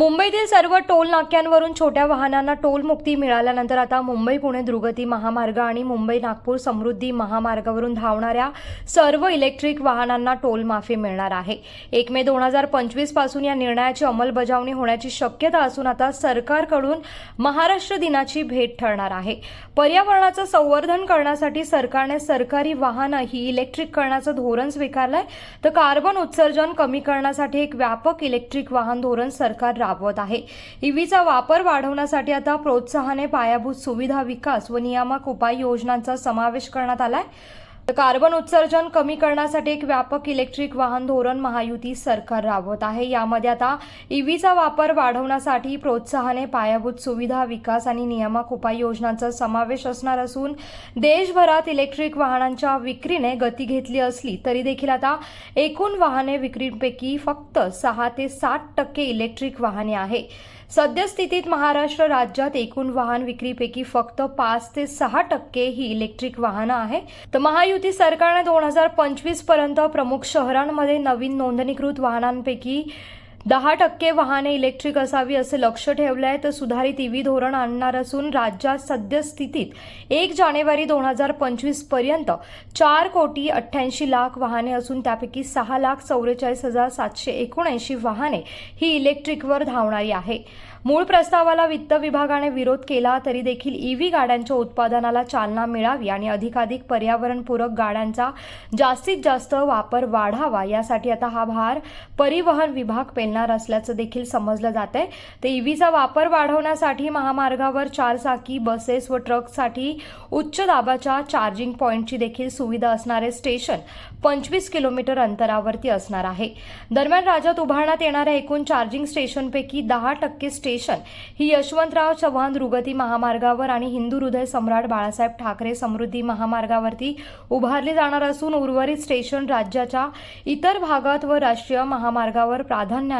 मुंबईतील सर्व टोल नाक्यांवरून छोट्या वाहनांना टोल मुक्ती मिळाल्यानंतर आता मुंबई पुणे द्रुगती महामार्ग आणि मुंबई नागपूर समृद्धी महामार्गावरून धावणाऱ्या सर्व इलेक्ट्रिक वाहनांना टोल माफी मिळणार आहे. एक मे दोन हजार पंचवीसपासून या निर्णयाची अंमलबजावणी होण्याची शक्यता असून आता सरकारकडून महाराष्ट्र दिनाची भेट ठरणार आहे. पर्यावरणाचं संवर्धन करण्यासाठी सरकारने सरकारी वाहनं ही इलेक्ट्रिक करण्याचं धोरण स्वीकारलंय. तर कार्बन उत्सर्जन कमी करण्यासाठी एक व्यापक इलेक्ट्रिक वाहन धोरण सरकार राबवत आहे. ईव्हीचा वापर वाढवण्यासाठी आता प्रोत्साहने पायाभूत सुविधा विकास व नियामक उपाययोजनांचा समावेश करण्यात आलाय. आहे कार्बन उत्सर्जन कमी करण्यासाठी एक व्यापक इलेक्ट्रिक वाहन धोरण महायुती सरकार राबवत आहे. यामध्ये आता ईव्हीचा वापर वाढवण्यासाठी प्रोत्साहने पायाभूत सुविधा विकास आणि नियामक उपाययोजनांचा समावेश असणार असून देशभरात इलेक्ट्रिक वाहनांच्या विक्रीने गती घेतली असली तरी देखील आता एकूण वाहने विक्रीपैकी फक्त सहा ते सात टक्के इलेक्ट्रिक वाहने आहे. सद्यस्थितीत महाराष्ट्र राज्यात एकूण वाहन विक्रीपैकी फक्त पाच ते सहा टक्के ही इलेक्ट्रिक वाहनं आहे तर महायुती सरकारने दोन हजार पंचवीसपर्यंत प्रमुख शहरांमध्ये नवीन नोंदणीकृत वाहनांपैकी दहा टक्के वाहने इलेक्ट्रिक असावी असे लक्ष ठेवले आहे तर सुधारित ईव्ही धोरण आणणार असून राज्यात सद्यस्थितीत एक जानेवारी दोन हजार पंचवीसपर्यंत चार कोटी अठ्ठ्याऐंशी लाख वाहने असून त्यापैकी सहा लाख चौवेचाळीस हजार सातशे एकोणऐंशी वाहने ही इलेक्ट्रिकवर धावणारी आहे. मूळ प्रस्तावाला वित्त विभागाने विरोध केला तरी देखील ईव्ही गाड्यांच्या उत्पादनाला चालना मिळावी आणि अधिकाधिक पर्यावरणपूरक गाड्यांचा जास्तीत जास्त वापर वाढावा यासाठी आता हा भार परिवहन विभाग मिळणार असल्याचं देखील समजलं जात आहे तर ईव्हीचा वापर वाढवण्यासाठी महामार्गावर चारचाकी बसेस व ट्रकसाठी उच्च दाबाच्या चार्जिंग पॉईंटची देखील सुविधा असणारे स्टेशन पंचवीस किलोमीटर अंतरावरती असणार आहे. दरम्यान राज्यात उभारण्यात येणाऱ्या एकूण चार्जिंग स्टेशनपैकी दहा टक्के स्टेशन ही यशवंतराव चव्हाण दुर्गती महामार्गावर आणि हिंदू हृदय सम्राट बाळासाहेब ठाकरे समृद्धी महामार्गावरती उभारली जाणार असून उर्वरित स्टेशन राज्याच्या इतर भागात व राष्ट्रीय महामार्गावर प्राधान्याने